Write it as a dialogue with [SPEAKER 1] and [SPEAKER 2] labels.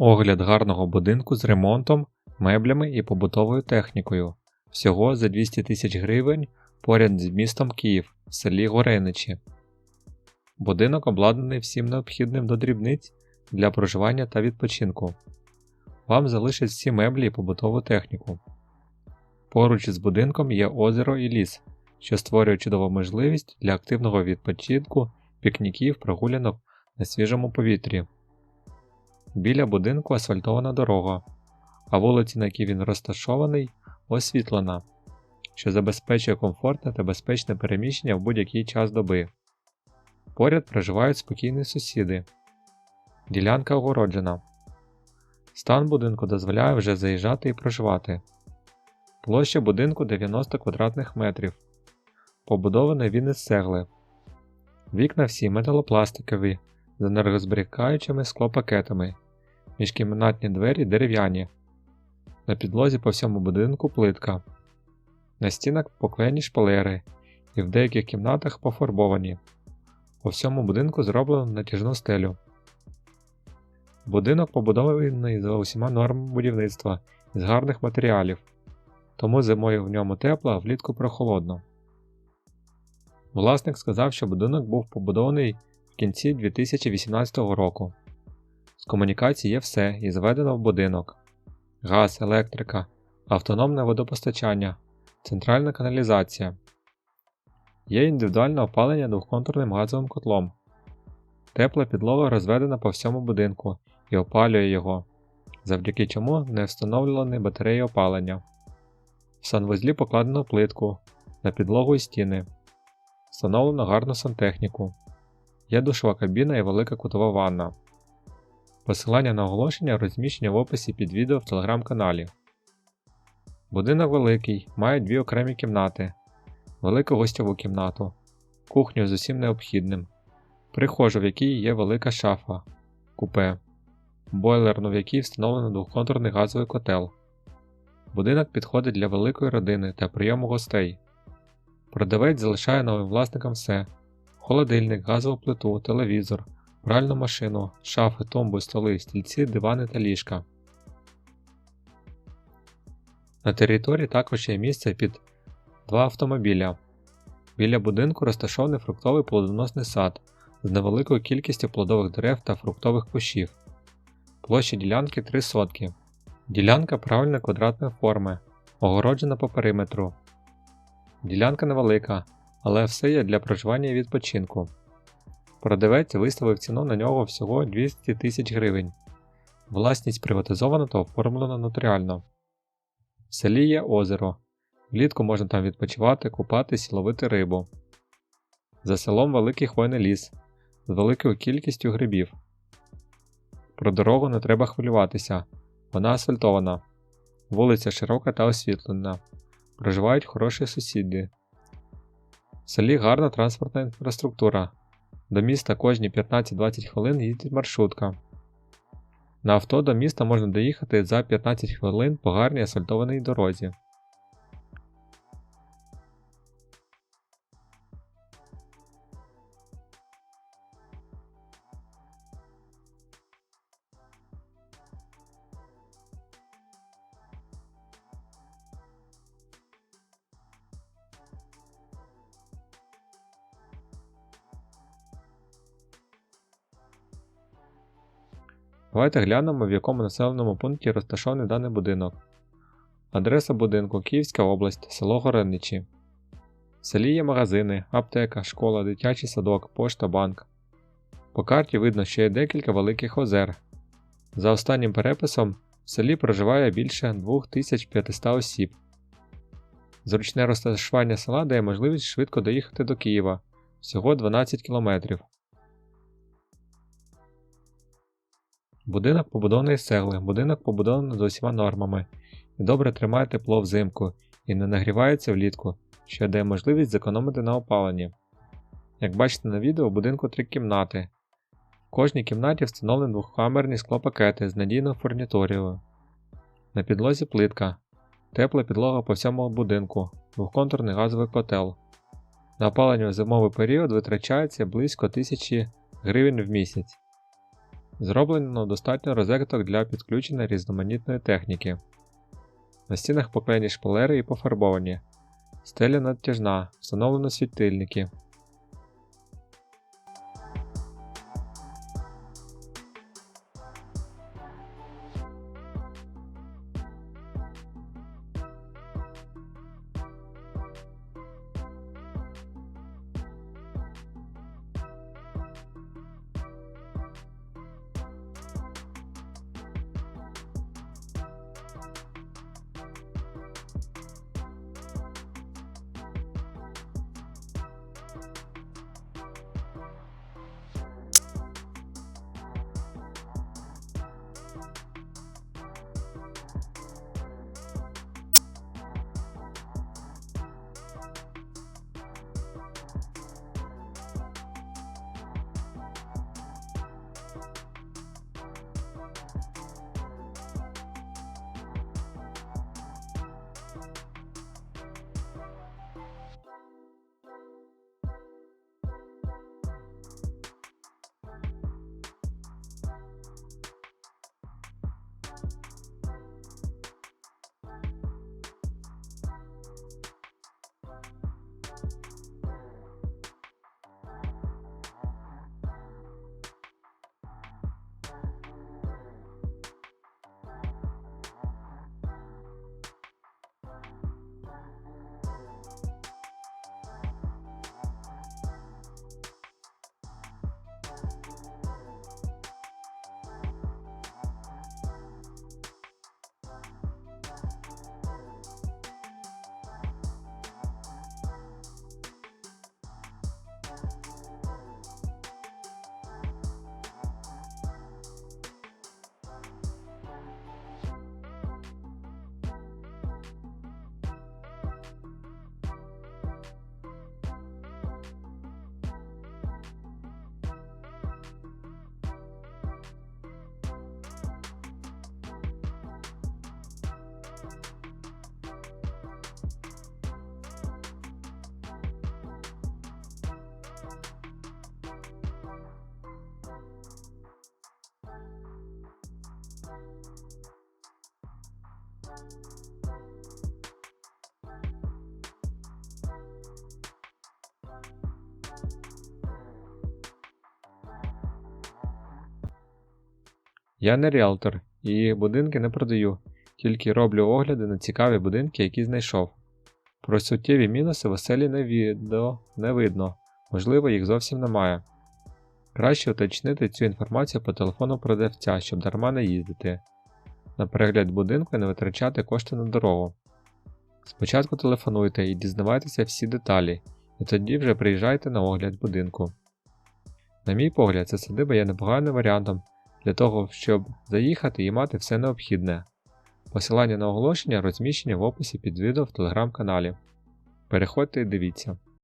[SPEAKER 1] Огляд гарного будинку з ремонтом, меблями і побутовою технікою. Всього за 200 тисяч гривень поряд з містом Київ в селі Гореничі. Будинок обладнаний всім необхідним до дрібниць для проживання та відпочинку. Вам залишать всі меблі і побутову техніку. Поруч з будинком є озеро і ліс, що створює чудову можливість для активного відпочинку, пікніків, прогулянок на свіжому повітрі. Біля будинку асфальтована дорога, а вулиця, на якій він розташований, освітлена, що забезпечує комфортне та безпечне переміщення в будь-який час доби. Поряд проживають спокійні сусіди. Ділянка огороджена. Стан будинку дозволяє вже заїжджати і проживати. Площа будинку 90 квадратних метрів. Побудований він із цегли. Вікна всі металопластикові з енергозберігаючими склопакетами. Міжкімнатні двері дерев'яні. На підлозі по всьому будинку плитка. На стінах поклеєні шпалери і в деяких кімнатах пофарбовані. По всьому будинку зроблено натяжну стелю. Будинок побудований за усіма нормами будівництва з гарних матеріалів, тому зимою в ньому тепло, а влітку прохолодно. Власник сказав, що будинок був побудований кінці 2018 року. З комунікацій є все і зведено в будинок: газ, електрика, автономне водопостачання, центральна каналізація. Є індивідуальне опалення двохконтурним газовим котлом. Тепла підлога розведена по всьому будинку і опалює його, завдяки чому не встановлені батареї опалення. В санвузлі покладено плитку на підлогу і стіни. Встановлено гарну сантехніку. Є душова кабіна і велика кутова ванна. Посилання на оголошення розміщені в описі під відео в телеграм-каналі. Будинок великий, має дві окремі кімнати, велику гостьову кімнату, кухню з усім необхідним, прихожу, в якій є велика шафа, купе, бойлерну, в якій встановлено двохконтурний газовий котел. Будинок підходить для великої родини та прийому гостей. Продавець залишає новим власникам все: холодильник, газову плиту, телевізор, пральну машину, шафи, тумби, столи, стільці, дивани та ліжка. На території також є місце під два автомобіля. Біля будинку розташований фруктовий плодоносний сад з невеликою кількістю плодових дерев та фруктових кущів. Площа ділянки 3 сотки. Ділянка правильної квадратної форми, огороджена по периметру. Ділянка невелика, але все є для проживання і відпочинку. Продавець виставив ціну на нього всього 200 тисяч гривень. Власність приватизована та оформлена нотаріально. В селі є озеро. Влітку можна там відпочивати, купатись і ловити рибу. За селом великий хвойний ліс з великою кількістю грибів. Про дорогу не треба хвилюватися, вона асфальтована, вулиця широка та освітлена, проживають хороші сусіди. В селі гарна транспортна інфраструктура. До міста кожні 15-20 хвилин їздить маршрутка. На авто до міста можна доїхати за 15 хвилин по гарній асфальтованій дорозі. Давайте глянемо, в якому населеному пункті розташований даний будинок. Адреса будинку Київська область, село Гореничі. В селі є магазини, аптека, школа, дитячий садок, пошта, банк. По карті видно, що є декілька великих озер. За останнім переписом в селі проживає більше 2500 осіб. Зручне розташування села дає можливість швидко доїхати до Києва всього 12 км. Будинок побудований з цегли, будинок побудований з усіма нормами і добре тримає тепло взимку і не нагрівається влітку, що дає можливість зекономити на опаленні. Як бачите на відео, у будинку три кімнати. В кожній кімнаті встановлені двохкамерні склопакети з надійною фурнітурією. На підлозі плитка, тепла підлога по всьому будинку, двохконтурний газовий котел. На опалення в зимовий період витрачається близько 1000 гривень в місяць. Зроблено достатньо розеток для підключення різноманітної техніки. На стінах поклеєні шпалери і пофарбовані. Стеля натяжна, встановлено світильники. Я не ріалтор і будинки не продаю, тільки роблю огляди на цікаві будинки, які знайшов. Про суттєві мінуси в оселі на відео не видно, можливо, їх зовсім немає. Краще уточнити цю інформацію по телефону продавця, щоб дарма не їздити. На перегляд будинку не витрачати кошти на дорогу. Спочатку телефонуйте і дізнавайтеся всі деталі, і тоді вже приїжджайте на огляд будинку. На мій погляд, ця садиба є непоганим варіантом для того, щоб заїхати і мати все необхідне. Посилання на оголошення розміщені в описі під відео в телеграм-каналі. Переходьте і дивіться.